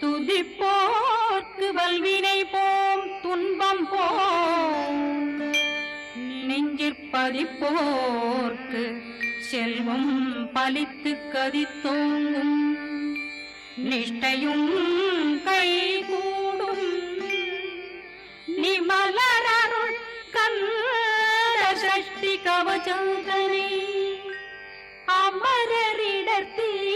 துதிப்போர்க்கு வல்வினை போம் துன்பம் போம். நெஞ்சிற்பதிப்போர்க்கு செல்வம் பலித்து கதித்தோங்கும். நிஷ்டையும் கை கூடும் நிமலரருள் கந்த சஷ்டி கவச்சந்தனை அமரரிடத்தில்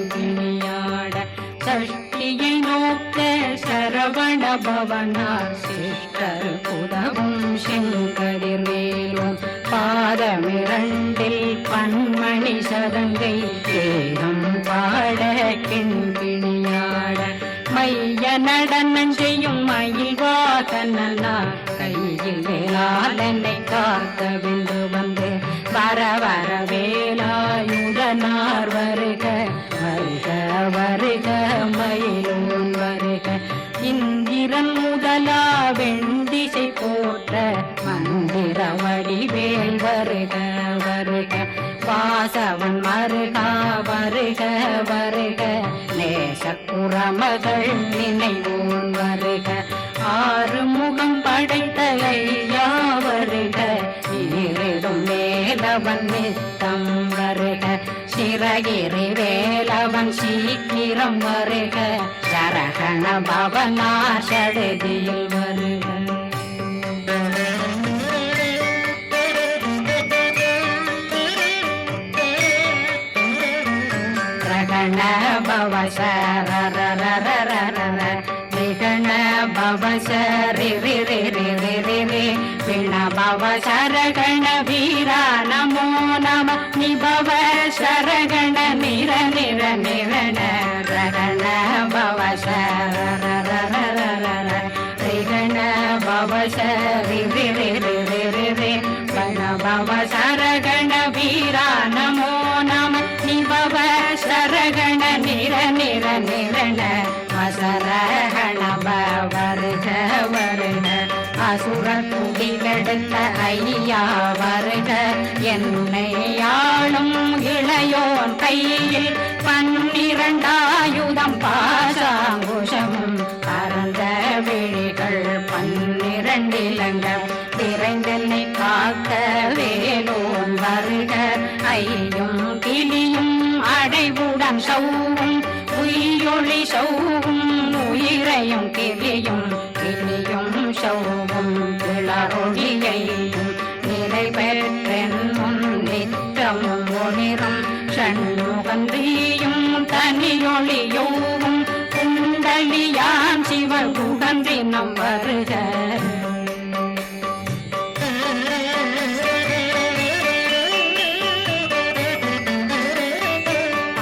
சரவண பவனார் சிஷ்டர் புதவும் செங்கதிர் மேலும் பாதமிரண்டில் பன்மணி சதங்கை தேகம் பாட கிண்பிணியாட மைய நடனம் செய்யும் மயில் வாதனா கையில் வேளாளனை காத்த விந்து வந்து வர வர வேலாயுதனார் வருக வருக வருக மயில் இந்திரன் முதலா வெண்டிசை போற்ற மந்திர வடிவேல் வருக வருக. வாசவன் மருகா வருக வருக. நேசப்புறமகள் நினைவோன் வருக. ஆறு முகம் படைத்த ஐயா வருக. இருடும் மேலவன் நித்தம் வருக. சிறகிரி வேலவன் சீக்கிரம் வருக. சரகண பவனா சடுதியில் வருக. ரகண பவ சரரரரரரர விகண விண பவ சரகண வீரா நமோ நம நிபவ சரகண நிர நிர நிரண ரகண பவ சரரரரரர ரிகண பவ சரி ரி ரி ரி ரி ரி ரி கண பவ என்னை ஆளும் இளையோன் கையில் பன்னிரண்டாயுதம் பாசாங்குஷம் பரந்த விழிகள் பன்னிரண்டிலங்க விரைந்தனை காக்க வேலோன் வருக. ஐயும் கிளியும் அடைவுடன் சௌவும் உயிரொளி சௌவும் உயிரையும் கிளியும் குண்டலியான் சிவ குகன்றினம் வருக.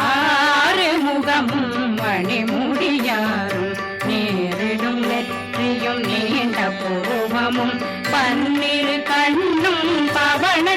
ஆறு முகமும் மணிமுடியாரும் நேரிடும் நெற்றியும் நீண்ட பூவமும் பன்னிரு கண்ணும் பவன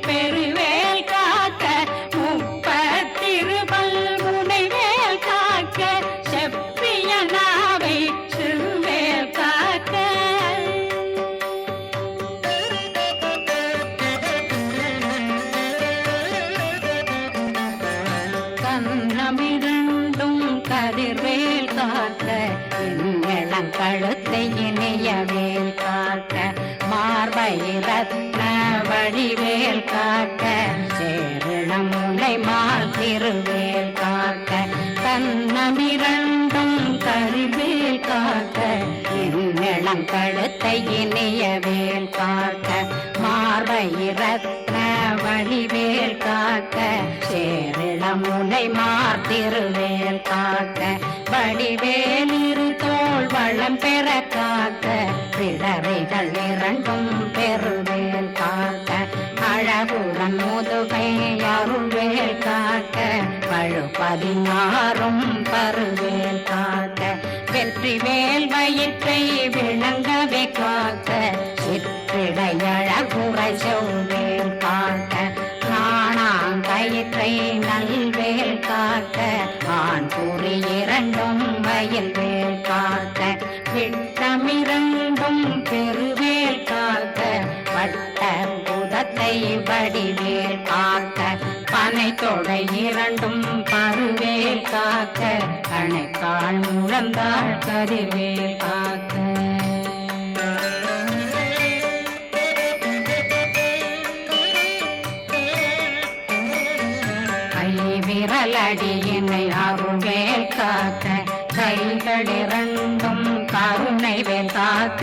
பெரு மாடம் கழுத்தை இணைய வேல் காக்க மார்பயிரத்ன வழிவேல் காக்க சேரிளமுனை மார்த்திருவேல் காக்க வடிவேலிரு தோல் வளம் பெற காக்க பிடரைகள் இரண்டும் பெருவேல் காக்க அழகுடன் முதுகை அருள்வேல் காக்க பழு பதினாறும் பருவேல் காக்க வெற்றி வேல் வயிற்றை விளங்கவே காக்க சிற்றிடையழகுரை செவ்வேல் காக்க நாணாங்கயிற்றை நல்வேல் காக்க ஆண் கூறி இரண்டும் வயல் தொடை இரண்டும் பருவேல் காக்க கணைக்கால் முழந்தாள் கருவேல் காக்க. விரலடியினை அருள்வேல் காக்க கைகள் இரண்டும் கருணை வேல் காக்க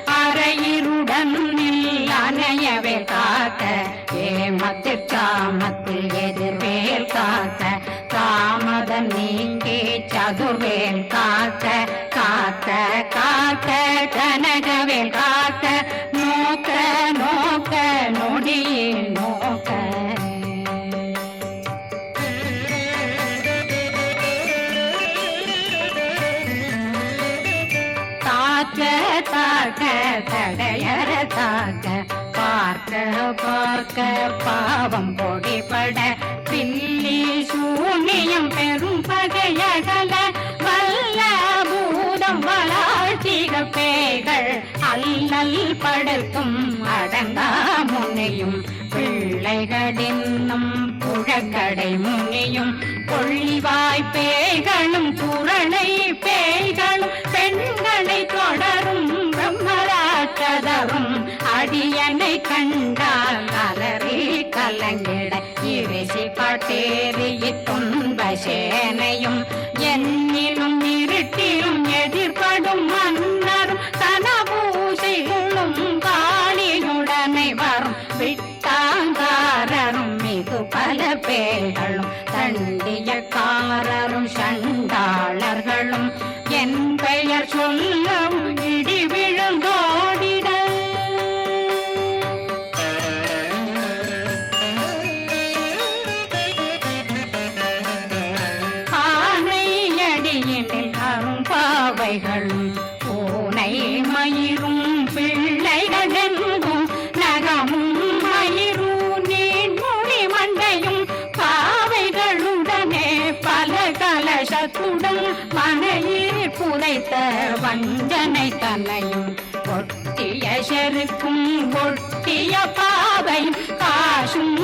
இளையவே காக்க ஏமத்து காமத்தில் எதிர்வேல் காக்க தாமதம் நீங்கே சதுர்வேல் காக்க பார்க்க பாவம் பொடிபட பில்லி சூனியம் பெரும் பகையகல வல்ல பூதம் வளாழ்த்திக பேய்கள் அல்லல் படுத்தும் அடங்கா முனையும். பிள்ளைகளின்னும் புழக்கடை முனியும். கொள்ளிவாய் பேய்களும் குரளை பேய்களும் பெண்களை தொட அடியனை கண்டால் அலறி கலங்கிட இரிசி பட்டேறிய துன்ப சேனையும். என்னிலும் இருட்டிலும் எதிர்படும் மன்னரும் தனபூசைகளும் காளியுடனை வரும். விட்டாங்காரரும் மிகு பல பேர்களும் மனையில் புதைத்த வஞ்சனை தன்னையும் ஒட்டிய செருக்கும் ஒட்டிய பாதையும் காசும்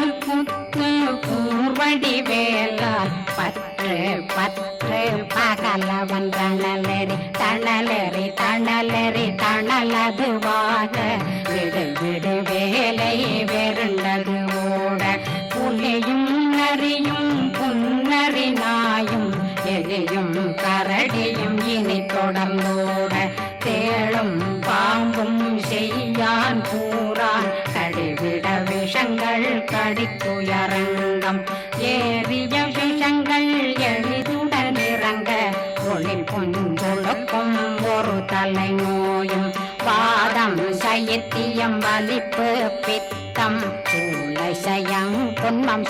புத்து புத்து பூர்வடி வேலால் பற்று பற்று பகலவன் தணலறி தணலறி தணலரி தணலதுவாக விடு விடு வேலை வெருண்டது ஓட. புலியும் நரியும் புன்னரி நாயும் எலியும் கரடியும் இனி தொடர்ந்தோட விஷங்கள் ஏறிய விஷங்கள் எளிதுடன் இறங்க. ஒளில் புஞ்சொழுக்கும் ஒரு தலை நோயும் வாதம் சைத்தியம் வலிப்பு பித்தம். சூளை சயம் புன்மம்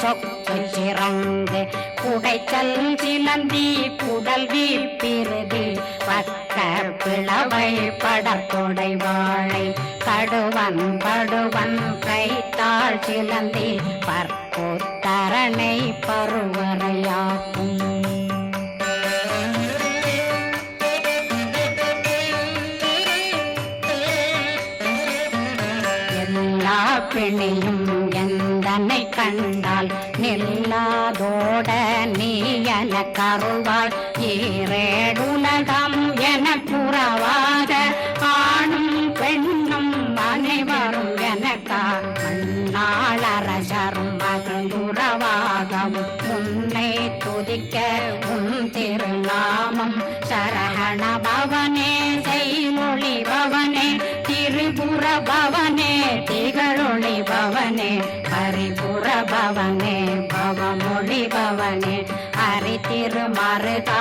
புகைச்சல் சிலந்தி குடல் வீழ்பிருதி பக்க பிளவை படத்தொடை வாழை கடுவன் படுவன் கைத்தாள் சிலந்தி பற்போத்தரணை பருவரையாக்கும். கண்டால் நீ என கருவாள்? ஈரேடுலகம் என புறவாக ஆணும் பெண்ணும் அனைவரும் எனக்கா மண்ணாளரசரும் மகிழ்ந்துறவாகவும் உன்னை துதிக்க உன் திருநாமம் சரகண பவனே செய்மொழி பவனே திரிபுர பவனே திகழொளி பவனே. பவனே பவமொழி பவனே ஹரி திருமருகா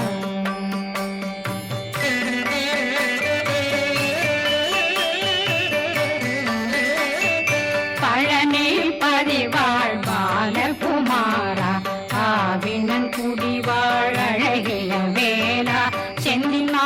செந்தில் மா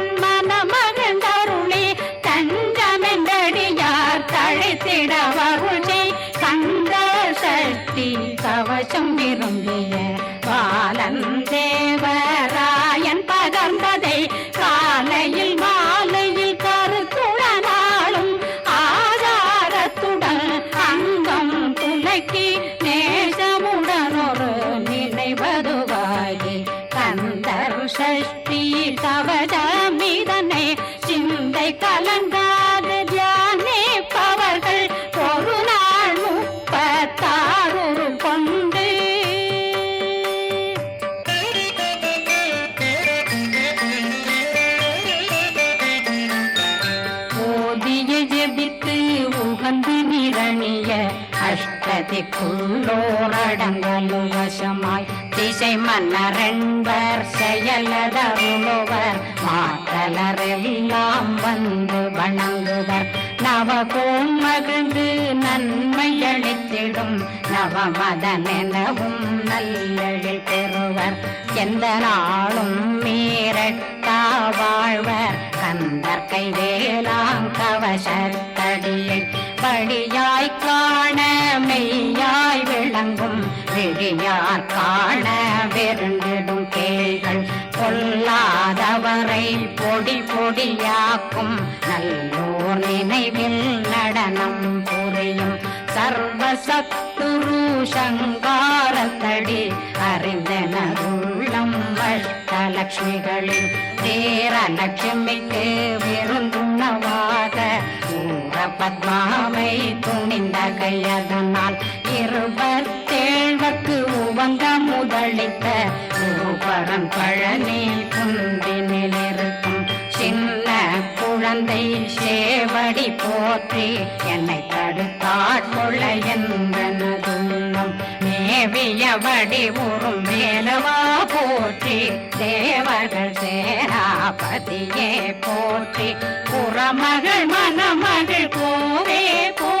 கவசம் விரும்பிய பாலன் தேவராயன் பகர்ந்ததை அஷ்டதிக்குள்ளோரடங்கலும் வசமாய் திசை மன்னரென்பர் செயலதருளுவர் மாற்றலரெல்லாம் வந்து வணங்குவர். நவகோம் மகிழ்ந்து நன்மை அளித்திடும். நவமதனெனவும் நல்லெழில் பெறுவர். எந்த நாளும் மீரட்டா வாழ்வர். கந்தர் கைவேலாம் கவசத்தடியை படியாய் காண மெய்யாய் விளங்கும் விழியார் காண வெருண்டிடும் கேள்கள் பொல்லாதவரை பொடி பொடியாக்கும் நல்லோர் நினைவில் நடனம் புரியும் சர்வசத்துரு சங்காரத்தடி அறிந்தனருள்ளம் வஷ்டலட்சுமிகளின் தேர லட்சுமிக்கு விருந்துணவாக பத்மாவை துணிந்த கையதனால் இருபத்தேழ்வக்கு உவங்க முதலித்த குருபரன் பழனி குந்தினில் இருக்கும் சின்ன குழந்தை சேவடி போற்றி என்னை தடுத்தாட்கொள்ள என்பனதுள்ளம் மேவியபடி உறும் மேலவா போற்றி தேவர்கள் பதியே போற்றி. புறமகள் மணமகள் போவே போ